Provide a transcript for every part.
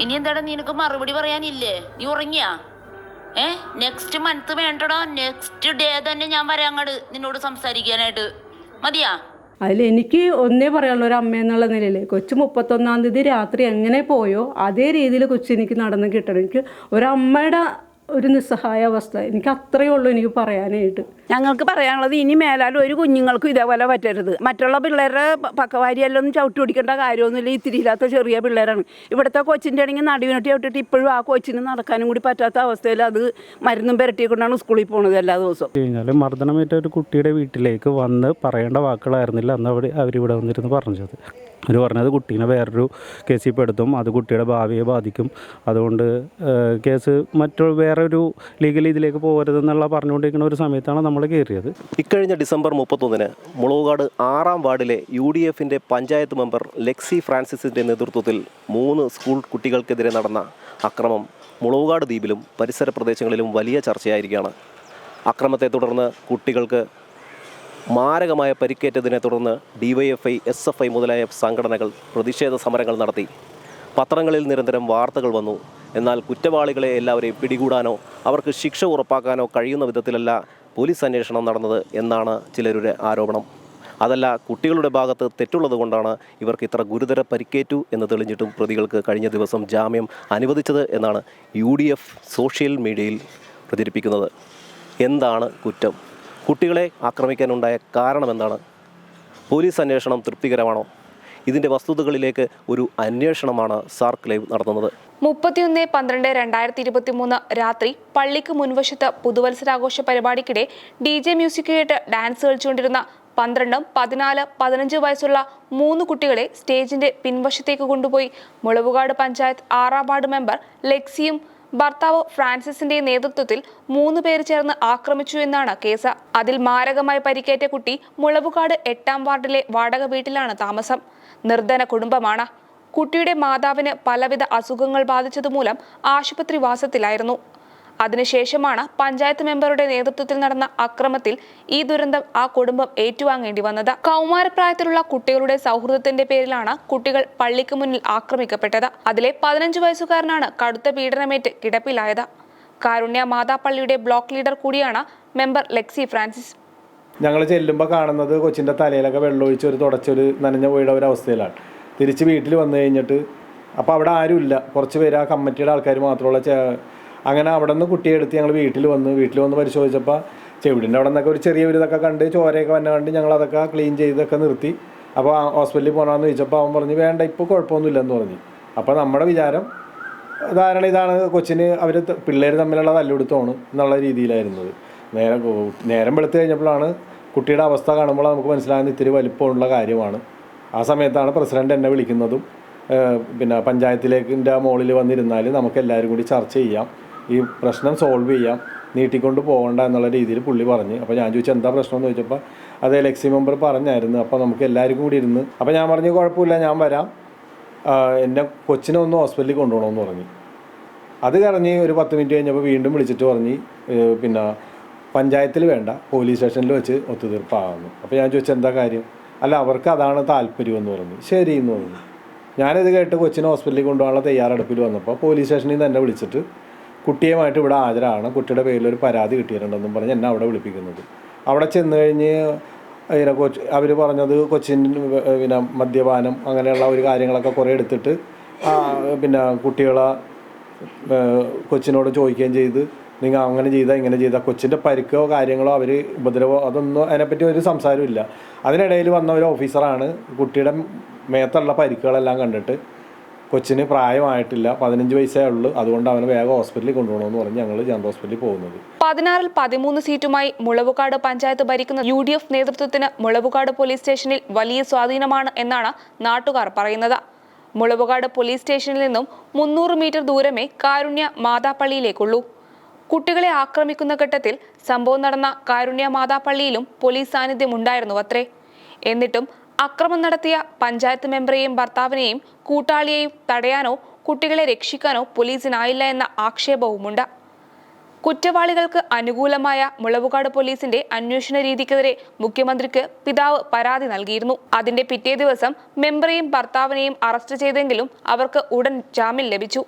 ഇനി എന്താടാ നിനക്ക് മറുപടി പറയാനില്ലേ? നീ ഉറങ്ങിയാ? ഏ? നെക്സ്റ്റ് മന്ത് വേണ്ടടാ. നെക്സ്റ്റ് ഡേ തന്നെ ഞാൻ വരാം അങ്ങോട്ട് നിന്നോട് സംസാരിക്കാനായിട്ട്. മതിയാ? അതിൽ എനിക്ക് ഒന്നേ പറയാനുള്ള ഒരു അമ്മ എന്നുള്ള നിലയിൽ കൊച്ചു മുപ്പത്തൊന്നാം തീയതി രാത്രി എങ്ങനെ പോയോ അതേ രീതിയിൽ കൊച്ചു എനിക്ക് നടന്ന് കിട്ടണം. എനിക്ക് ഒരമ്മയുടെ ഒരു നിസ്സഹായ അവസ്ഥ. എനിക്ക് അത്രയേ ഉള്ളൂ എനിക്ക് പറയാനായിട്ട്. ഞങ്ങൾക്ക് പറയാനുള്ളത് ഇനി മേലാലും ഒരു കുഞ്ഞുങ്ങൾക്കും ഇതേപോലെ പറ്റരുത്. മറ്റുള്ള പിള്ളേരുടെ പ- പക്കവാരിയെല്ലാം ഒന്നും ചവിട്ടി പിടിക്കേണ്ട കാര്യമൊന്നുമില്ല. ഇത്തിരി ഇല്ലാത്ത ചെറിയ പിള്ളേരാണ്. ഇവിടുത്തെ കൊച്ചിന്റെ ആണെങ്കിൽ നടുവിനൊട്ടി ചവിട്ടിട്ട് ഇപ്പോഴും ആ കൊച്ചിന് നടക്കാനും കൂടി പറ്റാത്ത അവസ്ഥയിൽ അത് മരുന്നും പുരട്ടിക്കൊണ്ടാണ് സ്കൂളിൽ പോണത് എല്ലാ ദിവസവും. കഴിഞ്ഞാൽ മർദ്ദനമേറ്റ ഒരു കുട്ടിയുടെ വീട്ടിലേക്ക് വന്ന് പറയേണ്ട വാക്കുകളായിരുന്നില്ല. അന്ന് അവിടെ അവരിവിടെ വന്നിരുന്ന് പറഞ്ഞത്. അവർ പറഞ്ഞത് കുട്ടീനെ വേറൊരു കേസിൽ പെടുത്തും അത് കുട്ടിയുടെ ഭാവിയെ ബാധിക്കും. അതുകൊണ്ട് കേസ് മറ്റൊരു വേറൊരു ലീഗൽ ഇതിലേക്ക് പോകരുതെന്നുള്ള പറഞ്ഞുകൊണ്ടിരിക്കുന്ന ഒരു സമയത്താണ് നമ്മൾ കയറിയത്. ഇക്കഴിഞ്ഞ ഡിസംബർ മുപ്പത്തൊന്നിന് മുളവുകാട് ആറാം വാർഡിലെ യു ഡി എഫിന്റെ പഞ്ചായത്ത് മെമ്പർ ലെക്സി ഫ്രാൻസിസിന്റെ നേതൃത്വത്തിൽ മൂന്ന് സ്കൂൾ കുട്ടികൾക്കെതിരെ നടന്ന അക്രമം മുളവുകാട് ദ്വീപിലും പരിസര പ്രദേശങ്ങളിലും വലിയ ചർച്ചയായിരിക്കുകയാണ്. അക്രമത്തെ തുടർന്ന് കുട്ടികൾക്ക് മാരകമായ പരിക്കേറ്റതിനെ തുടർന്ന് ഡിവൈഎഫ്ഐ എസ് എഫ് ഐ മുതലായ സംഘടനകൾ പ്രതിഷേധ സമരങ്ങൾ നടത്തി. പത്രങ്ങളിൽ നിരന്തരം വാർത്തകൾ വന്നു. എന്നാൽ കുറ്റവാളികളെ എല്ലാവരെയും പിടികൂടാനോ അവർക്ക് ശിക്ഷ ഉറപ്പാക്കാനോ കഴിയുന്ന വിധത്തിലല്ല പോലീസ് അന്വേഷണം നടന്നത് എന്നാണ് ചിലരുടെ ആരോപണം. അതല്ല കുട്ടികളുടെ ഭാഗത്ത് തെറ്റുള്ളത് കൊണ്ടാണ് ഇവർക്ക് ഇത്ര ഗുരുതര പരിക്കേറ്റു എന്ന് തെളിഞ്ഞിട്ടും പ്രതികൾക്ക് കഴിഞ്ഞ ദിവസം ജാമ്യം അനുവദിച്ചത് എന്നാണ് യു സോഷ്യൽ മീഡിയയിൽ പ്രചരിപ്പിക്കുന്നത് എന്താണ് കുറ്റം? കുട്ടികളെ ആക്രമിക്കാനുണ്ടായ കാരണം എന്താണ് പോലീസ് അന്വേഷണം തൃപ്തികരമാണോ? ഇതിന്റെ വസ്തുതകളിലേക്ക് ഒരു അന്വേഷണമാണ് സാർക്ക് ലൈവ് നടത്തുന്നത്. മുപ്പത്തിയൊന്ന് പന്ത്രണ്ട് രണ്ടായിരത്തി ഇരുപത്തി മൂന്ന് രാത്രി പള്ളിക്ക് മുൻവശത്ത് പുതുവത്സരാഘോഷ പരിപാടിക്കിടെ ഡി ജെ മ്യൂസിക് കേട്ട് ഡാൻസ് കളിച്ചുകൊണ്ടിരുന്ന പന്ത്രണ്ടും പതിനാല് പതിനഞ്ച് വയസ്സുള്ള മൂന്ന് കുട്ടികളെ സ്റ്റേജിന്റെ പിൻവശത്തേക്ക് കൊണ്ടുപോയി മുളവുകാട് പഞ്ചായത്ത് ആറാം വാർഡ് മെമ്പർ ലെക്സിയും ഭർത്താവ് ഫ്രാൻസിസിന്റെ നേതൃത്വത്തിൽ മൂന്ന് പേര് ചേർന്ന് ആക്രമിച്ചു എന്നാണ് കേസ്. അതിൽ മാരകമായി പരിക്കേറ്റ കുട്ടി മുളവുകാട് എട്ടാം വാർഡിലെ വാടക വീട്ടിലാണ് താമസം. നിർധന കുടുംബമാണ്. കുട്ടിയുടെ മാതാവിന് പലവിധ അസുഖങ്ങൾ ബാധിച്ചതുമൂലം ആശുപത്രി വാസത്തിലായിരുന്നു അതിനുശേഷമാണ് പഞ്ചായത്ത് മെമ്പറുടെ നേതൃത്വത്തിൽ നടന്ന അക്രമത്തിൽ ഈ ദുരന്തം ആ കുടുംബം ഏറ്റുവാങ്ങേണ്ടി വന്നത്. കൗമാരപ്രായത്തിലുള്ള കുട്ടികളുടെ സൗഹൃദത്തിന്റെ പേരിലാണ് കുട്ടികൾ പള്ളിക്ക് മുന്നിൽ ആക്രമിക്കപ്പെട്ടത്. അതിലെ പതിനഞ്ച് വയസ്സുകാരനാണ് കടുത്ത പീഡനമേറ്റ് കിടപ്പിലായത്. കാരുണ്യ മാതാപ്പള്ളിയുടെ ബ്ലോക്ക് ലീഡർ കൂടിയാണ് മെമ്പർ ലെക്സി ഫ്രാൻസിസ്. ഞങ്ങൾ ചെല്ലുമ്പോൾ കാണുന്നത് കൊച്ചിന്റെ തലയിലൊക്കെ വെള്ളമൊഴിച്ച് ഒരു തുടച്ചൊരു നനഞ്ഞ പോയുടെ ഒരു അവസ്ഥയിലാണ്. തിരിച്ച് വീട്ടിൽ വന്നു കഴിഞ്ഞിട്ട് അപ്പോൾ അവിടെ ആരുമില്ല. കുറച്ച് പേര് ആ കമ്മിറ്റിയുടെ ആൾക്കാർ മാത്രമുള്ള അങ്ങനെ അവിടെ നിന്ന് കുട്ടിയെ എടുത്ത് ഞങ്ങൾ വീട്ടിൽ വന്ന് വീട്ടിൽ വന്ന് പരിശോധിച്ചപ്പോൾ ചെവിടിന്റെ അവിടെ നിന്നൊക്കെ ഒരു ചെറിയ ഒരു ഇതൊക്കെ കണ്ട് ചോരയൊക്കെ വന്ന കണ്ട് ഞങ്ങൾ അതൊക്കെ ക്ലീൻ ചെയ്തൊക്കെ നിർത്തി. അപ്പോൾ ഹോസ്പിറ്റലിൽ പോകണമെന്ന് ചോദിച്ചപ്പോൾ അവൻ പറഞ്ഞു വേണ്ട ഇപ്പോൾ കുഴപ്പമൊന്നുമില്ലെന്ന് പറഞ്ഞു. അപ്പോൾ നമ്മുടെ വിചാരം ധാരണ ഇതാണ് കൊച്ചിന് അവർ പിള്ളേർ തമ്മിലുള്ള തല്ലുപിടുത്തമാണ് എന്നുള്ള രീതിയിലായിരുന്നത്. നേരം നേരം വെളുത്ത് കഴിഞ്ഞപ്പോഴാണ് കുട്ടിയുടെ അവസ്ഥ കാണുമ്പോൾ നമുക്ക് മനസ്സിലാകുന്ന ഇത്തിരി വലിപ്പമുള്ള കാര്യമാണ്. ആ സമയത്താണ് പ്രസിഡന്റ് എന്നെ വിളിക്കുന്നതും പിന്നെ പഞ്ചായത്തിലേക്കിന്റെ മുകളിൽ വന്നിരുന്നാൽ നമുക്ക് എല്ലാവരും കൂടി ചർച്ച ചെയ്യാം. ഈ പ്രശ്നം സോൾവ് ചെയ്യാം. നീട്ടിക്കൊണ്ട് പോകണ്ട എന്നുള്ള രീതിയിൽ പുള്ളി പറഞ്ഞ്. അപ്പോൾ ഞാൻ ചോദിച്ചു എന്താ പ്രശ്നം? എന്ന് ചോദിച്ചപ്പോൾ അത് എലക്സി മെമ്പർ പറഞ്ഞായിരുന്നു. അപ്പോൾ നമുക്ക് എല്ലാവർക്കും കൂടി ഇരുന്ന് അപ്പോൾ ഞാൻ പറഞ്ഞു കുഴപ്പമില്ല ഞാൻ വരാം. എന്റെ കൊച്ചിനെ ഒന്ന് ഹോസ്പിറ്റലിൽ കൊണ്ടുപോകണമെന്ന് പറഞ്ഞു. അത് കഴിഞ്ഞ് ഒരു പത്ത് മിനിറ്റ് കഴിഞ്ഞപ്പോൾ വീണ്ടും വിളിച്ചിട്ട് പറഞ്ഞ് പിന്നെ പഞ്ചായത്തിൽ വേണ്ട പോലീസ് സ്റ്റേഷനിൽ വെച്ച് ഒത്തുതീർപ്പാകുന്നു. അപ്പോൾ ഞാൻ ചോദിച്ചു എന്താ കാര്യം? അല്ല അവർക്ക് അതാണ് താല്പര്യം എന്ന് പറഞ്ഞു. ശരി എന്ന് പറഞ്ഞു. ഞാനിത് കേട്ട് കൊച്ചിനെ ഹോസ്പിറ്റലിൽ കൊണ്ടുപോകാനുള്ള തയ്യാറെടുപ്പിൽ വന്നപ്പോൾ പോലീസ് സ്റ്റേഷനിൽ നിന്ന് എന്നെ വിളിച്ചിട്ട് കുട്ടിയുമായിട്ട് ഇവിടെ ഹാജരാണ് കുട്ടിയുടെ പേരിൽ ഒരു പരാതി കിട്ടിയിട്ടുണ്ടെന്നും പറഞ്ഞ് എന്നെ അവിടെ വിളിപ്പിക്കുന്നത്. അവിടെ ചെന്ന് കഴിഞ്ഞ് പിന്നെ കൊച്ചു അവർ പറഞ്ഞത് കൊച്ചിന് പിന്നെ മദ്യപാനം അങ്ങനെയുള്ള ഒരു കാര്യങ്ങളൊക്കെ കുറേ എടുത്തിട്ട് പിന്നെ കുട്ടികളെ കൊച്ചിനോട് ചോദിക്കുകയും ചെയ്ത് നിങ്ങൾ അങ്ങനെ ചെയ്താൽ ഇങ്ങനെ ചെയ്താൽ കൊച്ചിന്റെ പരിക്കോ കാര്യങ്ങളോ അവർ ഉപദ്രവോ അതൊന്നും അതിനെപ്പറ്റി ഒരു സംസാരമില്ല അതിനിടയിൽ വന്ന ഒരു ഓഫീസറാണ് കുട്ടിയുടെ മേത്തുള്ള പരിക്കുകളെല്ലാം കണ്ടിട്ട് കൊച്ചിന് പ്രായമായിട്ടില്ല. പതിനഞ്ച് വയസ്സേ ഉള്ളൂ. അതുകൊണ്ട് അവനെ വേഗം ഹോസ്പിറ്റലിൽ കൊണ്ടുപോകണമെന്ന് പറഞ്ഞ് ഞങ്ങൾ ജനറൽ ഹോസ്പിറ്റലിൽ പോകുന്നത്. പതിനാറിൽ പതിമൂന്ന് സീറ്റുമായി മുളവുകാട് പഞ്ചായത്ത് ഭരിക്കുന്ന യു ഡി എഫ് നേതൃത്വത്തിന് മുളവുകാട് പോലീസ് സ്റ്റേഷനിൽ വലിയ സ്വാധീനമാണ് എന്നാണ് നാട്ടുകാർ പറയുന്നത്. മുളവുകാട് പോലീസ് സ്റ്റേഷനിൽ നിന്നും മുന്നൂറ് മീറ്റർ ദൂരമേ കാരുണ്യ മാതാപ്പള്ളിയിലേക്കുള്ളൂ കുട്ടികളെ ആക്രമിക്കുന്ന ഘട്ടത്തിൽ സംഭവം നടന്ന കാരുണ്യ മാതാപ്പള്ളിയിലും പോലീസ് സാന്നിധ്യം ഉണ്ടായിരുന്നു അത്രേ. എന്നിട്ടും അക്രമം നടത്തിയ പഞ്ചായത്ത് മെമ്പറെയും ഭർത്താവിനെയും കൂട്ടാളിയെയും തടയാനോ കുട്ടികളെ രക്ഷിക്കാനോ പോലീസിനായില്ല എന്ന ആക്ഷേപവുമുണ്ട്. കുറ്റവാളികൾക്ക് അനുകൂലമായ മുളവുകാട് പോലീസിന്റെ അന്വേഷണ രീതിക്കെതിരെ മുഖ്യമന്ത്രിക്ക് പിതാവ് പരാതി നൽകിയിരുന്നു. അതിന്റെ പിറ്റേ ദിവസം മെമ്പറെയും ഭർത്താവിനെയും അറസ്റ്റ് ചെയ്തെങ്കിലും അവർക്ക് ഉടൻ ജാമ്യം ലഭിച്ചു.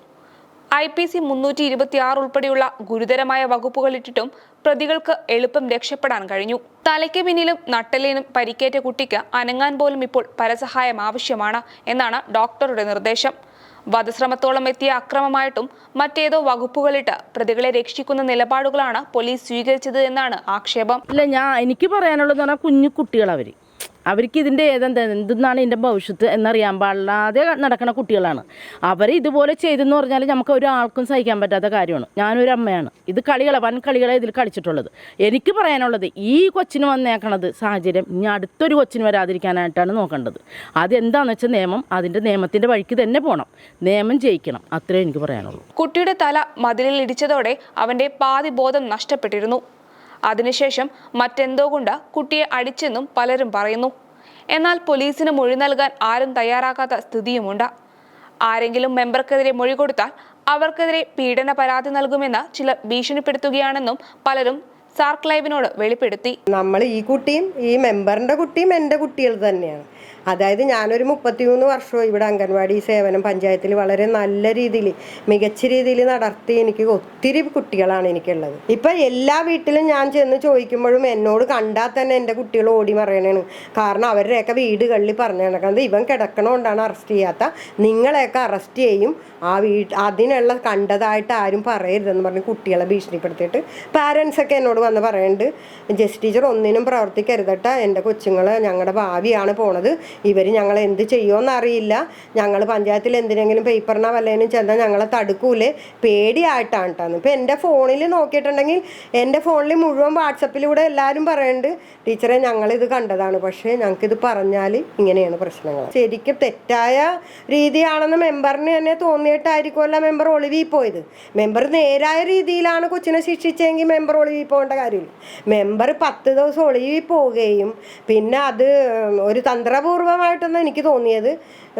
ഐ പി സി മുന്നൂറ്റി ഇരുപത്തി ആറ് ഉൾപ്പെടെയുള്ള ഗുരുതരമായ വകുപ്പുകളിട്ടിട്ടും പ്രതികൾക്ക് എളുപ്പം രക്ഷപ്പെടാൻ കഴിഞ്ഞു. തലയ്ക്ക് പിന്നിലും നട്ടലിനും പരിക്കേറ്റ കുട്ടിക്ക് അനങ്ങാൻ പോലും ഇപ്പോൾ പരസഹായം ആവശ്യമാണ് എന്നാണ് ഡോക്ടറുടെ നിർദ്ദേശം. വധശ്രമത്തോളം എത്തിയ അക്രമമായിട്ടും മറ്റേതോ വകുപ്പുകളിട്ട് പ്രതികളെ രക്ഷിക്കുന്ന നിലപാടുകളാണ് പോലീസ് സ്വീകരിച്ചത് എന്നാണ് ആക്ഷേപം. ഇല്ല ഞാൻ എനിക്ക് പറയാനുള്ളതെന്ന് പറഞ്ഞാൽ കുഞ്ഞു കുട്ടികളവർ അവർക്ക് ഇതിന്റെ ഏതെന്താ എന്തെന്നാണ് ഇതിന്റെ ഭവിഷ്യത്ത് എന്നറിയാൻ പാടില്ലാതെ നടക്കുന്ന കുട്ടികളാണ്. അവർ ഇതുപോലെ ചെയ്തെന്ന് പറഞ്ഞാൽ നമുക്ക് ഒരാൾക്കും സഹിക്കാൻ പറ്റാത്ത കാര്യമാണ്. ഞാനൊരു അമ്മയാണ്. ഇത് കളികളെ വൻ കളികളെ ഇതിൽ കളിച്ചിട്ടുള്ളത്. എനിക്ക് പറയാനുള്ളത് ഈ കൊച്ചിന് വന്നേക്കണത് സാഹചര്യം ഇനി അടുത്തൊരു കൊച്ചിന് വരാതിരിക്കാനായിട്ടാണ് നോക്കേണ്ടത്. അതെന്താണെന്ന് വെച്ചാൽ നിയമം അതിന്റെ നിയമത്തിന്റെ വഴിക്ക് തന്നെ പോകണം നിയമം ജയിക്കണം. അത്രേ എനിക്ക് പറയാനുള്ളൂ. കുട്ടിയുടെ തല മതിലിൽ ഇടിച്ചതോടെ അവന്റെ പാതി ബോധം നഷ്ടപ്പെട്ടിരുന്നു. അതിനുശേഷം മറ്റെന്തോ കൊണ്ട് കുട്ടിയെ അടിച്ചെന്നും പലരും പറയുന്നു. എന്നാൽ പോലീസിന് മൊഴി നൽകാൻ ആരും തയ്യാറാകാത്ത സ്ഥിതിയുമുണ്ട്. ആരെങ്കിലും മെമ്പർക്കെതിരെ മൊഴി കൊടുത്താൽ അവർക്കെതിരെ പീഡന പരാതി നൽകുമെന്ന് ചിലർ ഭീഷണിപ്പെടുത്തുകയാണെന്നും പലരും സാർക്ക് ലൈവിനോട് വെളിപ്പെടുത്തി. നമ്മൾ ഈ കുട്ടിയും ഈ മെമ്പറിന്റെ കുട്ടിയും എന്റെ കുട്ടികൾ തന്നെയാണ്. അതായത് ഞാനൊരു മുപ്പത്തിമൂന്ന് വർഷവും ഇവിടെ അംഗൻവാടി സേവനം പഞ്ചായത്തിൽ വളരെ നല്ല രീതിയിൽ മികച്ച രീതിയിൽ നടത്തി എനിക്ക് ഒത്തിരി കുട്ടികളാണ് എനിക്കുള്ളത്. ഇപ്പം എല്ലാ വീട്ടിലും ഞാൻ ചെന്ന് ചോദിക്കുമ്പോഴും എന്നോട് കണ്ടാൽ തന്നെ എന്റെ കുട്ടികൾ ഓടി മറയണേണ്. കാരണം അവരുടെയൊക്കെ വീടുകളിൽ പറഞ്ഞു നടക്കുന്നത് ഇവൻ കിടക്കണോണ്ടാണ് അറസ്റ്റ് ചെയ്യാത്ത. നിങ്ങളെയൊക്കെ അറസ്റ്റ് ചെയ്യും. ആ വീട്ട് അതിനുള്ള കണ്ടതായിട്ട് ആരും പറയരുതെന്ന് പറഞ്ഞ് കുട്ടികളെ ഭീഷണിപ്പെടുത്തിയിട്ട് പാരൻസൊക്കെ എന്നോട് വന്ന് പറയുന്നുണ്ട്. ജസ്റ്റ് ടീച്ചർ ഒന്നിനും പ്രവർത്തിക്കരുതട്ട എന്റെ കൊച്ചുങ്ങൾ ഞങ്ങളുടെ ഭാവിയാണ് പോണത്. ഇവർ ഞങ്ങൾ എന്ത് ചെയ്യുമെന്ന് അറിയില്ല ഞങ്ങൾ പഞ്ചായത്തിൽ എന്തിനെങ്കിലും പേപ്പറിനോ വല്ലതിനും ചെന്നാൽ ഞങ്ങളെ തടുക്കൂലേ. പേടിയായിട്ടാണ് കേട്ടോ ഇപ്പം എന്റെ ഫോണിൽ നോക്കിയിട്ടുണ്ടെങ്കിൽ എന്റെ ഫോണിൽ മുഴുവൻ വാട്സപ്പിലൂടെ എല്ലാവരും പറയുന്നുണ്ട്. ടീച്ചറെ ഞങ്ങളിത് കണ്ടതാണ്. പക്ഷേ ഞങ്ങൾക്കിത് പറഞ്ഞാൽ ഇങ്ങനെയാണ് പ്രശ്നങ്ങൾ ശരിക്കും തെറ്റായ രീതിയാണെന്ന് മെമ്പറിന് തന്നെ തോന്നിയിട്ടായിരിക്കുമല്ല മെമ്പർ ഒളിവിൽ പോയത് മെമ്പർ നേരായ രീതിയിലാണ് കൊച്ചിനെ ശിക്ഷിച്ചെങ്കിൽ മെമ്പർ ഒളിവിൽ പോകേണ്ട കാര്യമില്ല. മെമ്പർ പത്ത് ദിവസം ഒളിവിൽ പോവുകയും പിന്നെ അത് ഒരു തന്ത്രപൂർവമായിട്ടൊന്നും എനിക്ക് തോന്നിയത്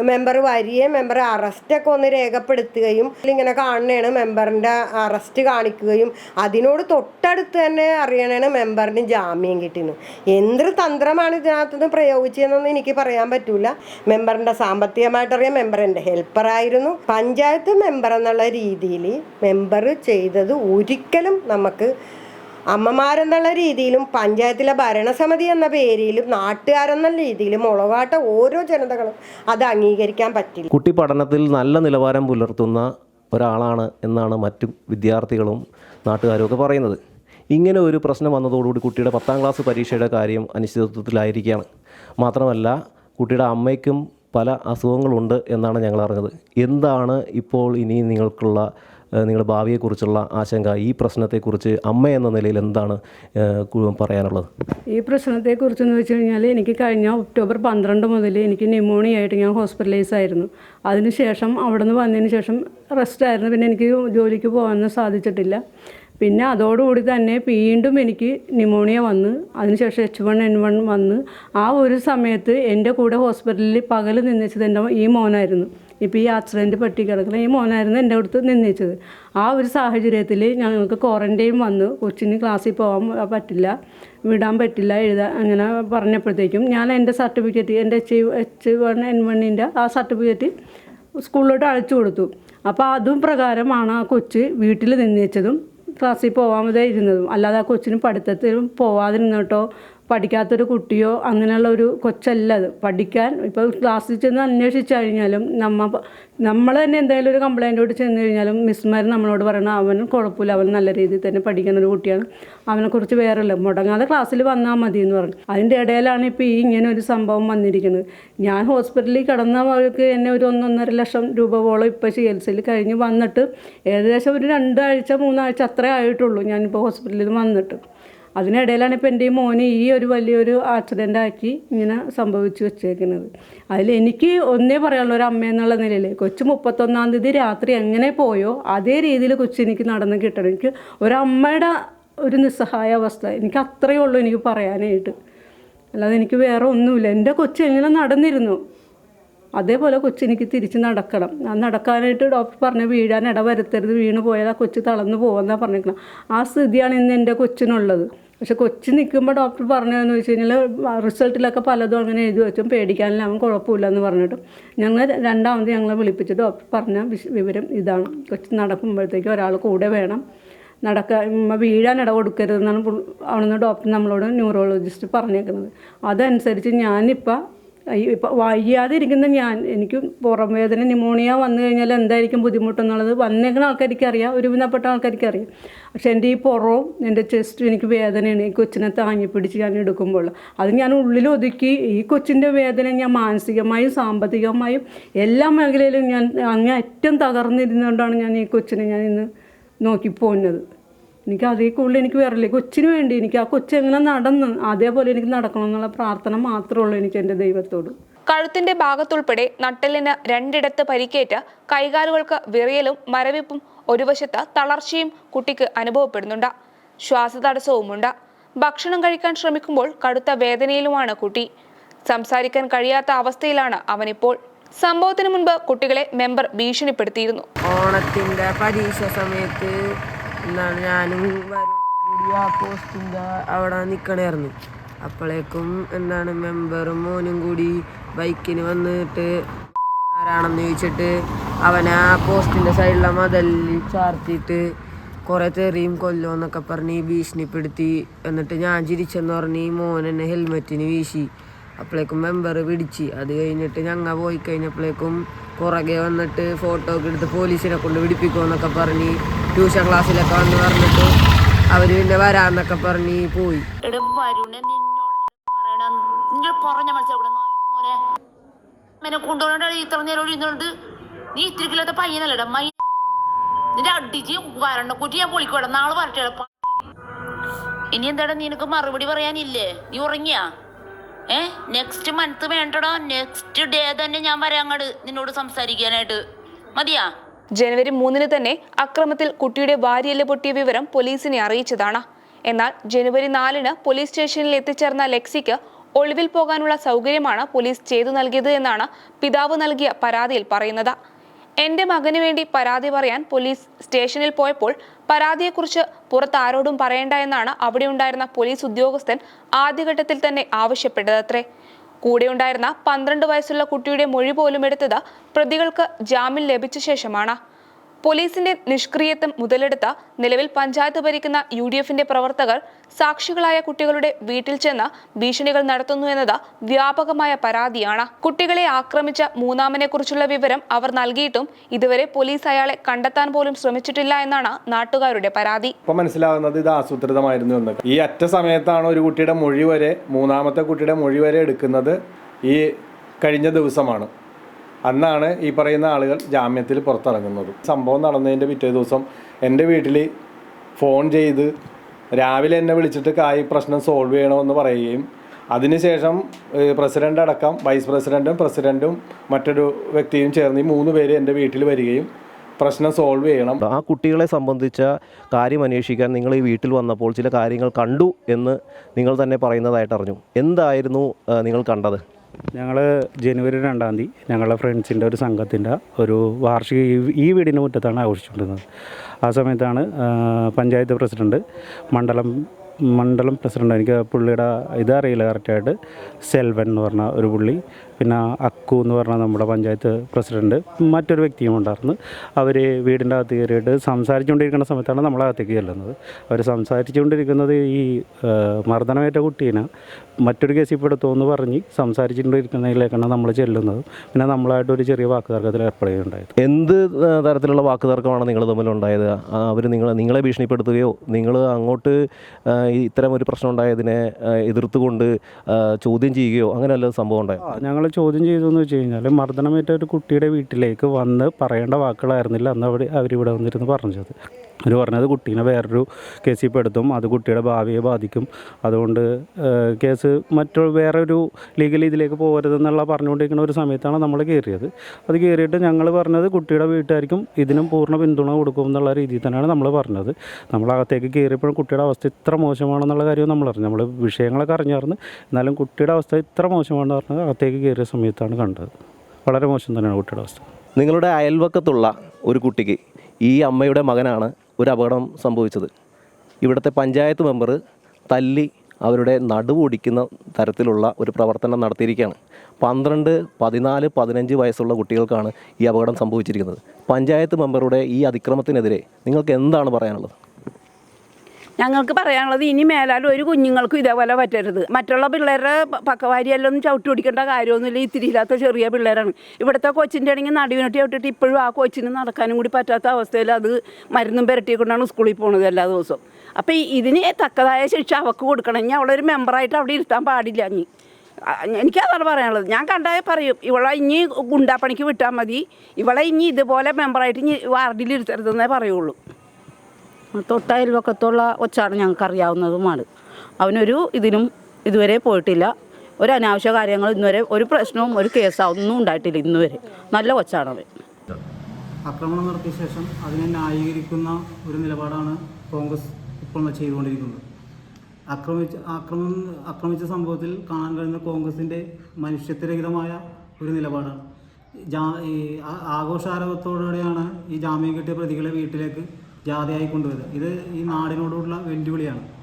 മെമ്പർ വരികയും മെമ്പർ അറസ്റ്റൊക്കെ ഒന്ന് രേഖപ്പെടുത്തുകയും ഇങ്ങനെ കാണണേണ് മെമ്പറിന്റെ അറസ്റ്റ് കാണിക്കുകയും അതിനോട് തൊട്ടടുത്ത് തന്നെ അറിയണേണ് മെമ്പറിന് ജാമ്യം കിട്ടിയെന്ന്. എന്ത് തന്ത്രമാണ് ഇതിനകത്തുനിന്ന് പ്രയോഗിച്ചതെന്നൊന്നും എനിക്ക് പറയാൻ പറ്റൂല. മെമ്പറിന്റെ സാമ്പത്തികമായിട്ടറിയാം മെമ്പർ എന്റെ ഹെൽപ്പറായിരുന്നു പഞ്ചായത്ത് മെമ്പർ എന്നുള്ള രീതിയിൽ മെമ്പർ ചെയ്തത് ഒരിക്കലും നമുക്ക് അമ്മമാരെന്നുള്ള രീതിയിലും പഞ്ചായത്തിലെ ഭരണസമിതി എന്ന പേരിലും നാട്ടുകാരെന്ന രീതിയിലും ഉളവാട്ട ഓരോ ജനതകളും അത് അംഗീകരിക്കാൻ പറ്റില്ല. കുട്ടി പഠനത്തിൽ നല്ല നിലവാരം പുലർത്തുന്ന ഒരാളാണ് എന്നാണ് മറ്റു വിദ്യാർത്ഥികളും നാട്ടുകാരും ഒക്കെ പറയുന്നത്. ഇങ്ങനെ ഒരു പ്രശ്നം വന്നതോടുകൂടി കുട്ടിയുടെ പത്താം ക്ലാസ് പരീക്ഷയുടെ കാര്യം അനിശ്ചിതത്വത്തിലായിരിക്കുകയാണ്. മാത്രമല്ല കുട്ടിയുടെ അമ്മയ്ക്കും പല അസുഖങ്ങളുണ്ട് എന്നാണ് ഞങ്ങൾ അറിഞ്ഞത്. എന്താണ് ഇപ്പോൾ ഇനി നിങ്ങൾക്കുള്ള നിങ്ങളുടെ ഭാവിയെക്കുറിച്ചുള്ള ആശങ്ക ഈ പ്രശ്നത്തെക്കുറിച്ച് അമ്മ എന്ന നിലയിൽ എന്താണ് പറയാനുള്ളത്? ഈ പ്രശ്നത്തെക്കുറിച്ചെന്ന് വെച്ച് കഴിഞ്ഞാൽ എനിക്ക് കഴിഞ്ഞ ഒക്ടോബർ പന്ത്രണ്ട് മുതൽ എനിക്ക് ന്യൂമോണിയ ആയിട്ട് ഞാൻ ഹോസ്പിറ്റലൈസ് ആയിരുന്നു. അതിനുശേഷം അവിടെ നിന്ന് വന്നതിന് ശേഷം റെസ്റ്റ് ആയിരുന്നു. പിന്നെ എനിക്ക് ജോലിക്ക് പോകാനൊന്നും സാധിച്ചിട്ടില്ല. പിന്നെ അതോടുകൂടി തന്നെ വീണ്ടും എനിക്ക് ന്യൂമോണിയ വന്ന് അതിനുശേഷം എച്ച് വൺ എൻ വൺ വന്ന് ആ ഒരു സമയത്ത് എന്റെ കൂടെ ഹോസ്പിറ്റലിൽ പകൽ നിന്നിച്ചത് എന്റെ ഈ മോനായിരുന്നു. ഇപ്പോൾ ഈ ആക്സിഡന്റ് പെട്ടി കിടക്കുന്ന ഈ മോനായിരുന്നു എന്റെ അടുത്ത് നിന്നിച്ചത്. ആ ഒരു സാഹചര്യത്തിൽ ഞങ്ങൾക്ക് ക്വാറന്റൈൻ വന്നു. കൊച്ചിന് ക്ലാസ്സിൽ പോകാൻ പറ്റില്ല വിടാൻ പറ്റില്ല എഴുതാൻ അങ്ങനെ പറഞ്ഞപ്പോഴത്തേക്കും ഞാൻ എന്റെ സർട്ടിഫിക്കറ്റ് എന്റെ എച്ച് എച്ച് വൺ എൻ വണ്ണിന്റെ ആ സർട്ടിഫിക്കറ്റ് സ്കൂളിലോട്ട് അയച്ചു കൊടുത്തു. അപ്പോൾ അതും പ്രകാരമാണ് ആ കൊച്ച് വീട്ടിൽ നിന്നേച്ചതും ക്ലാസ്സിൽ പോകാമതേ ഇരുന്നതും. അല്ലാതെ ആ കൊച്ചിന് പഠിത്തത്തിലും പോവാതിരുന്നിട്ടോ പഠിക്കാത്തൊരു കുട്ടിയോ അങ്ങനെയുള്ള ഒരു കൊച്ചല്ല അത്. പഠിക്കാൻ ഇപ്പോൾ ക്ലാസ്സിൽ ചെന്ന് അന്വേഷിച്ചു കഴിഞ്ഞാലും നമ്മ നമ്മൾ തന്നെ എന്തെങ്കിലും ഒരു കംപ്ലൈന്റോട് ചെന്ന് കഴിഞ്ഞാലും മിസ്മാർ നമ്മളോട് പറയണം അവൻ കുഴപ്പമില്ല അവൻ നല്ല രീതിയിൽ തന്നെ പഠിക്കുന്ന ഒരു കുട്ടിയാണ്. അവനെക്കുറിച്ച് വേറെയല്ല മുടങ്ങാതെ ക്ലാസ്സിൽ വന്നാൽ മതി എന്ന് പറഞ്ഞു. അതിന്റെ ഇടയിലാണ് ഇപ്പോൾ ഈ ഇങ്ങനെ ഒരു സംഭവം വന്നിരിക്കുന്നത് ഞാൻ ഹോസ്പിറ്റലിൽ കിടന്നവർക്ക് എന്നെ ഒരു ഒന്നൊന്നര ലക്ഷം രൂപയോളം ഇപ്പോൾ ചികിത്സയിൽ കഴിഞ്ഞ് വന്നിട്ട് ഏകദേശം ഒരു രണ്ടാഴ്ച മൂന്നാഴ്ച അത്രേ ആയിട്ടുള്ളൂ ഞാനിപ്പോൾ ഹോസ്പിറ്റലിൽ വന്നിട്ട്. അതിനിടയിലാണ് ഇപ്പോൾ എന്റെ മോന് ഈ ഒരു വലിയൊരു ആക്സിഡന്റ് ആക്കി ഇങ്ങനെ സംഭവിച്ചു വെച്ചേക്കുന്നത്. അതിൽ എനിക്ക് ഒന്നേ പറയാനുള്ള ഒരു അമ്മ എന്നുള്ള നിലയിൽ. കൊച്ചു മുപ്പത്തൊന്നാം തീയതി രാത്രി എങ്ങനെ പോയോ അതേ രീതിയിൽ കൊച്ചു എനിക്ക് നടന്ന് കിട്ടണം. എനിക്ക് ഒരമ്മയുടെ ഒരു നിസ്സഹായ അവസ്ഥ എനിക്ക് അത്രയേ ഉള്ളൂ എനിക്ക് പറയാനായിട്ട്. അല്ലാതെ എനിക്ക് വേറെ ഒന്നുമില്ല. എന്റെ കൊച്ചു എങ്ങനെ നടന്നിരുന്നു? അതേപോലെ കൊച്ചെനിക്ക് തിരിച്ച് നടക്കണം. ആ നടക്കാനായിട്ട് ഡോക്ടർ പറഞ്ഞു വീഴാൻ ഇട വരുത്തരുത് വീണ് പോയാൽ ആ കൊച്ചു തളർന്നു പോകുമെന്നാണ് പറഞ്ഞിരിക്കണം. ആ സ്ഥിതിയാണ് ഇന്ന് എന്റെ കൊച്ചിനുള്ളത്. പക്ഷെ കൊച്ചു നിൽക്കുമ്പോൾ ഡോക്ടർ പറഞ്ഞതെന്ന് വെച്ച് കഴിഞ്ഞാൽ റിസൾട്ടിലൊക്കെ പലതും അങ്ങനെ എഴുതി വെച്ചും പേടിക്കാനില്ല അവൻ കുഴപ്പമില്ല എന്ന് പറഞ്ഞിട്ട്. ഞങ്ങൾ രണ്ടാമത് ഞങ്ങളെ വിളിപ്പിച്ച് ഡോക്ടർ പറഞ്ഞ വിവരം ഇതാണ്. കൊച്ചു നടക്കുമ്പോഴത്തേക്ക് ഒരാൾ കൂടെ വേണം. നടക്ക വീഴാൻ ഇട കൊടുക്കരുതെന്നാണ് അവിടുന്ന് ഡോക്ടർ നമ്മളോട് ന്യൂറോളജിസ്റ്റ് പറഞ്ഞേക്കുന്നത് അതനുസരിച്ച് ഞാനിപ്പോൾ ഇപ്പം വയ്യാതിരിക്കുന്ന ഞാൻ എനിക്ക് പുറം വേദന ന്യൂമോണിയ വന്നു കഴിഞ്ഞാൽ എന്തായിരിക്കും ബുദ്ധിമുട്ടെന്നുള്ളത് വന്നേക്കുന്ന ആൾക്കാർക്ക് അറിയാം ഒരുവിധപ്പെട്ട ആൾക്കാർക്ക് അറിയാം പക്ഷെ എന്റെ ഈ പുറവും എന്റെ ചെസ്റ്റും എനിക്ക് വേദനയാണ്. ഈ കൊച്ചിനെ താങ്ങി പിടിച്ച് ഞാൻ എടുക്കുമ്പോൾ. അത് ഞാൻ ഉള്ളിൽ ഒതുക്കി ഈ കൊച്ചിന്റെ വേദന ഞാൻ മാനസികമായും സാമ്പത്തികമായും എല്ലാ മേഖലയിലും ഞാൻ അങ്ങേറ്റം തകർന്നിരുന്നുകൊണ്ടാണ് ഞാൻ ഈ കൊച്ചിനെ ഞാൻ ഇന്ന് നോക്കി പോകുന്നത് എനിക്ക് അതേ കൂടുതൽ എനിക്ക് വരില്ലേ കൊച്ചിന് വേണ്ടി എനിക്ക് ആ കൊച്ചെങ്ങനെ നടന്ന് അതേപോലെ എനിക്ക് നടക്കണം എന്നുള്ള പ്രാർത്ഥന മാത്രമേ ഉള്ളൂ എനിക്ക് എന്റെ ദൈവത്തോട്. കഴുത്തിന്റെ ഭാഗത്തുൾപ്പെടെ നട്ടലിന് രണ്ടിടത്ത് പരിക്കേറ്റ് കൈകാലുകൾക്ക് വിറയലും മരവിപ്പും ഒരു വശത്ത് തളർച്ചയും കുട്ടിക്ക് അനുഭവപ്പെടുന്നുണ്ട്. ശ്വാസതടസ്സവുമുണ്ട്. ഭക്ഷണം കഴിക്കാൻ ശ്രമിക്കുമ്പോൾ കടുത്ത വേദനയിലുമാണ് കുട്ടി. സംസാരിക്കാൻ കഴിയാത്ത അവസ്ഥയിലാണ് അവനിപ്പോൾ. സംഭവത്തിന് മുൻപ് കുട്ടികളെ മെമ്പർ ഭീഷണിപ്പെടുത്തിയിരുന്നു. ഓണത്തിന്റെ പരീക്ഷ സമയത്ത് എന്താണ് ഞാനും കൂടി ആ പോസ്റ്റിന്റെ അവിടെ നിൽക്കണമായിരുന്നു അപ്പോഴേക്കും എന്താണ് മെമ്പറും മോനും കൂടി ബൈക്കിന് വന്നിട്ട് ആരാണെന്ന് ചോദിച്ചിട്ട് അവനെ ആ പോസ്റ്റിന്റെ സൈഡിലെ മതലിൽ ചാർത്തിയിട്ട് കുറേ തെറിയും കൊല്ലോ എന്നൊക്കെ പറഞ്ഞ് ഭീഷണിപ്പെടുത്തി. എന്നിട്ട് ഞാൻ ചിരിച്ചെന്ന് പറഞ്ഞ് മോൻ എന്നെ ഹെൽമെറ്റിന് വീശി. അപ്പോഴേക്കും മെമ്പർ പിടിച്ച്. അത് കഴിഞ്ഞിട്ട് ഞങ്ങൾ പോയി കഴിഞ്ഞപ്പോഴേക്കും പുറകെ വന്നിട്ട് ഫോട്ടോ ഒക്കെ എടുത്ത് പോലീസിനെ കൊണ്ട് പിടിപ്പിക്കുമെന്നൊക്കെ പറഞ്ഞ് ട്യൂഷൻ ക്ലാസ്സിലൊക്കെ വന്ന് പറഞ്ഞിട്ട് അവർ പിന്നെ വരാന്നൊക്കെ പറഞ്ഞ് പോയി. കൊണ്ടുപോകണ്ട ഇത്ര നീ ഇനി എന്താടാ നിനക്ക് മറുപടി പറയാനില്ലേ? നീ ഉറങ്ങിയാ? ഏ? നെക്സ്റ്റ് മന്ത് വേണ്ടടാ. നെക്സ്റ്റ് ഡേ തന്നെ ഞാൻ വരാങ്ങട് നിന്നോട് സംസാരിക്കാനായിട്ട്. മതിയാ? ജനുവരി മൂന്നിന് തന്നെ അക്രമത്തിൽ കുട്ടിയുടെ വാരിയെല്ല് പൊട്ടിയ വിവരം പോലീസിനെ അറിയിച്ചതാണ്. എന്നാൽ ജനുവരി നാലിന് പോലീസ് സ്റ്റേഷനിൽ എത്തിച്ചേർന്ന ലെക്സിക്ക് ഒളിവിൽ പോകാനുള്ള സൗകര്യമാണ് പോലീസ് ചെയ്തു നൽകിയത് എന്നാണ് പിതാവ് നൽകിയ പരാതിയിൽ പറയുന്നത്. എന്റെ മകന് വേണ്ടി പരാതി പറയാൻ പോലീസ് സ്റ്റേഷനിൽ പോയപ്പോൾ പരാതിയെക്കുറിച്ച് പുറത്ത് ആരോടും പറയേണ്ട എന്നാണ് അവിടെ ഉണ്ടായിരുന്ന പോലീസ് ഉദ്യോഗസ്ഥൻ ആദ്യഘട്ടത്തിൽ തന്നെ ആവശ്യപ്പെട്ടതത്രേ. കൂടെയുണ്ടായിരുന്ന പന്ത്രണ്ട് വയസ്സുള്ള കുട്ടിയുടെ മൊഴി പോലും എടുത്തത് പ്രതികൾക്ക് ജാമ്യം ലഭിച്ച ശേഷമാണ്. പോലീസിന്റെ നിഷ്ക്രിയത്വം മുതലെടുത്ത നിലവിൽ പഞ്ചായത്ത് ഭരിക്കുന്ന യു ഡി എഫിന്റെ പ്രവർത്തകർ സാക്ഷികളായ കുട്ടികളുടെ വീട്ടിൽ ചെന്ന് ഭീഷണികൾ നടത്തുന്നു എന്നത് വ്യാപകമായ പരാതിയാണ്. കുട്ടികളെ ആക്രമിച്ച മൂന്നാമനെ കുറിച്ചുള്ള വിവരം അവർ നൽകിയിട്ടും ഇതുവരെ പോലീസ് അയാളെ കണ്ടെത്താൻ പോലും ശ്രമിച്ചിട്ടില്ല എന്നാണ് നാട്ടുകാരുടെ പരാതി. ഇപ്പൊ മനസ്സിലാകുന്നത് ഇത് ആസൂത്രിതമായിരുന്നു എന്ന്. ഈ അറ്റ സമയത്താണ് ഒരു കുട്ടിയുടെ മൊഴി വരെ മൂന്നാമത്തെ കുട്ടിയുടെ മൊഴി വരെ എടുക്കുന്നത് ഈ കഴിഞ്ഞ ദിവസമാണ്. അന്നാണ് ഈ പറയുന്ന ആളുകൾ ജാമ്യത്തിൽ പുറത്തിറങ്ങുന്നത്. സംഭവം നടന്നതിന്റെ പിറ്റേ ദിവസം എന്റെ വീട്ടിൽ ഫോൺ ചെയ്ത് രാവിലെ എന്നെ വിളിച്ചിട്ട് കായ് പ്രശ്നം സോൾവ് ചെയ്യണമെന്ന് പറയുകയും അതിനുശേഷം പ്രസിഡന്റ് അടക്കം വൈസ് പ്രസിഡന്റും പ്രസിഡന്റും മറ്റൊരു വ്യക്തിയും ചേർന്ന് ഈ മൂന്ന് പേര് എന്റെ വീട്ടിൽ വരികയും പ്രശ്നം സോൾവ് ചെയ്യണം. ആ കുട്ടികളെ സംബന്ധിച്ച കാര്യം അന്വേഷിക്കാൻ നിങ്ങൾ ഈ വീട്ടിൽ വന്നപ്പോൾ ചില കാര്യങ്ങൾ കണ്ടു എന്ന് നിങ്ങൾ തന്നെ പറയുന്നതായിട്ട് അറിഞ്ഞു. എന്തായിരുന്നു നിങ്ങൾ കണ്ടത്? ഞങ്ങൾ ജനുവരി രണ്ടാം തീയതി ഞങ്ങളുടെ ഫ്രണ്ട്സിന്റെ ഒരു സംഘത്തിന്റെ ഒരു വാർഷിക ഈ- വീടിന്റെ മുറ്റത്താണ് ആഘോഷിച്ചുകൊണ്ടിരുന്നത്. ആ സമയത്താണ് പഞ്ചായത്ത് പ്രസിഡന്റ് മണ്ഡലം മണ്ഡലം പ്രസിഡന്റ് എനിക്ക് പുള്ളിയുടെ ഇതറിയില്ല കറക്റ്റായിട്ട് സെൽവൻ എന്ന് പറഞ്ഞ ഒരു പുള്ളി പിന്നെ അക്കു എന്ന് പറഞ്ഞ നമ്മുടെ പഞ്ചായത്ത് പ്രസിഡന്റ് മറ്റൊരു വ്യക്തിയും ഉണ്ടായിരുന്നു. അവർ വീടിന്റെ അകത്ത് കയറിയിട്ട് സംസാരിച്ചുകൊണ്ടിരിക്കുന്ന സമയത്താണ് നമ്മളകത്തേക്ക് ചെല്ലുന്നത്. അവർ സംസാരിച്ചുകൊണ്ടിരിക്കുന്നത് ഈ മർദ്ദനമേറ്റ കുട്ടീനെ മറ്റൊരു കേസിൽ പെടുത്തുമെന്ന് പറഞ്ഞ് സംസാരിച്ചുകൊണ്ടിരിക്കുന്നതിലേക്കാണ് നമ്മൾ ചെല്ലുന്നത്. പിന്നെ നമ്മളായിട്ട് ഒരു ചെറിയ വാക്കുതർക്കത്തിൽ ഏർപ്പെടുകയുണ്ടായത്. എന്ത് തരത്തിലുള്ള വാക്കുതർക്കമാണ് നിങ്ങൾ തമ്മിലുണ്ടായത്? അവർ നിങ്ങളെ നിങ്ങളെ ഭീഷണിപ്പെടുത്തുകയോ നിങ്ങൾ അങ്ങോട്ട് ഇത്തരം ഒരു പ്രശ്നം ഉണ്ടായതിനെ എതിർത്തുകൊണ്ട് ചോദ്യം ചെയ്യുകയോ അങ്ങനെ വല്ല സംഭവം ഉണ്ടായത്? ഞങ്ങൾ ചോദ്യം ചെയ്തു എന്ന് വെച്ച് കഴിഞ്ഞാൽ മർദ്ദനമേറ്റ ഒരു കുട്ടിയുടെ വീട്ടിലേക്ക് വന്ന് പറയേണ്ട വാക്കുകളായിരുന്നില്ല അന്ന് അവിടെ അവരിവിടെ വന്നിരുന്ന് പറഞ്ഞത്. അവർ പറഞ്ഞത് കുട്ടീനെ വേറൊരു കേസിൽ പെടുത്തും അത് കുട്ടിയുടെ ഭാവിയെ ബാധിക്കും. അതുകൊണ്ട് കേസ് മറ്റൊരു വേറൊരു ലീഗൽ ഇതിലേക്ക് പോകരുതെന്നുള്ള പറഞ്ഞുകൊണ്ടിരിക്കുന്ന ഒരു സമയത്താണ് നമ്മൾ കയറിയത്. അത് കയറിയിട്ട് ഞങ്ങൾ പറഞ്ഞത് കുട്ടിയുടെ വീട്ടുകാർക്കും ഇതിനും പൂർണ പിന്തുണ കൊടുക്കും എന്നുള്ള രീതിയിൽ തന്നെയാണ് നമ്മൾ പറഞ്ഞത്. നമ്മളകത്തേക്ക് കയറിയപ്പോഴും കുട്ടിയുടെ അവസ്ഥ ഇത്ര മോശമാണെന്നുള്ള കാര്യം നമ്മൾ അറിഞ്ഞു. നമ്മൾ വിഷയങ്ങളൊക്കെ അറിഞ്ഞായിരുന്നു എന്നാലും കുട്ടിയുടെ അവസ്ഥ ഇത്ര മോശമാണെന്ന് പറഞ്ഞത് അകത്തേക്ക് കയറിയ സമയത്താണ് കണ്ടത്. വളരെ മോശം തന്നെയാണ് കുട്ടിയുടെ അവസ്ഥ. നിങ്ങളുടെ അയൽവക്കത്തുള്ള ഒരു കുട്ടിക്ക് ഈ അമ്മയുടെ മകനാണ് ഒരു അപകടം സംഭവിച്ചത്. ഇവിടുത്തെ പഞ്ചായത്ത് മെമ്പർ തല്ലി അവരുടെ നടുവൊടിക്കുന്ന തരത്തിലുള്ള ഒരു പ്രവർത്തനം നടത്തിയിരിക്കുകയാണ്. പന്ത്രണ്ട് പതിനാല് പതിനഞ്ച് വയസ്സുള്ള കുട്ടികൾക്കാണ് ഈ അപകടം സംഭവിച്ചിരിക്കുന്നത്. പഞ്ചായത്ത് മെമ്പറുടെ ഈ അതിക്രമത്തിനെതിരെ നിങ്ങൾക്ക് എന്താണ് പറയാനുള്ളത്? ഞങ്ങൾക്ക് പറയാനുള്ളത് ഇനി മേലാലും ഒരു കുഞ്ഞുങ്ങൾക്കും ഇതേപോലെ പറ്റരുത്. മറ്റുള്ള പിള്ളേരുടെ പക്കവാരിയെല്ലാം ചവിട്ടി പിടിക്കേണ്ട കാര്യമൊന്നുമില്ല. ഇത്തിരി ഇല്ലാത്ത ചെറിയ പിള്ളേരാണ്. ഇവിടുത്തെ കൊച്ചിന്റെ ആണെങ്കിൽ നടുവിനൊട്ടി ചവിട്ടിട്ട് ഇപ്പോഴും ആ കൊച്ചിന് നടക്കാനും കൂടി പറ്റാത്ത അവസ്ഥയിൽ അത് മരുന്നും പുരട്ടിക്കൊണ്ടാണ് സ്കൂളിൽ പോകുന്നത് എല്ലാ ദിവസവും. അപ്പോൾ ഇതിന് തക്കതായ ശിക്ഷ അവൾക്ക് കൊടുക്കണം. ഇനി അവളൊരു മെമ്പറായിട്ട് അവിടെ ഇരുത്താൻ പാടില്ല ഇനി. എനിക്കതാണ് പറയാനുള്ളത്. ഞാൻ കണ്ടാൽ പറയും ഇവളെ ഇനി ഗുണ്ടാപ്പണിക്ക് വിട്ടാൽ മതി. ഇവളെ ഇനി ഇതുപോലെ മെമ്പറായിട്ട് ഇനി വാർഡിൽ ഇരുത്തരുതെന്നേ പറയുള്ളൂ. തൊട്ടയൽവക്കത്തുള്ള ഒച്ചാണ് ഞങ്ങൾക്ക് അറിയാവുന്നതുമാണ് അവനൊരു ഇതിനും ഇതുവരെ പോയിട്ടില്ല. ഒരു അനാവശ്യ കാര്യങ്ങൾ ഇന്നുവരെ ഒരു പ്രശ്നവും ഒരു കേസോ ഒന്നും ഉണ്ടായിട്ടില്ല ഇന്നുവരെ. നല്ല കൊച്ചാണവൻ ആക്രമണം നടത്തിയ ശേഷം അതിനെ ന്യായീകരിക്കുന്ന ഒരു നിലപാടാണ് കോൺഗ്രസ് ഇപ്പോൾ ചെയ്തുകൊണ്ടിരിക്കുന്നത്. ആക്രമിച്ച ആക്രമണം ആക്രമിച്ച സംഭവത്തിൽ കാണാൻ കഴിയുന്ന കോൺഗ്രസിന്റെ മനുഷ്യത്വരഹിതമായ ഒരു നിലപാടാണ്. ജാ ആഘോഷാരവത്തോടെയാണ് ഈ ജാമ്യം കിട്ടിയ പ്രതികളെ വീട്ടിലേക്ക് ജാഥയായി കൊണ്ടുവരുന്നത്. ഇത് ഈ നാടിനോടുള്ള വെല്ലുവിളിയാണ്.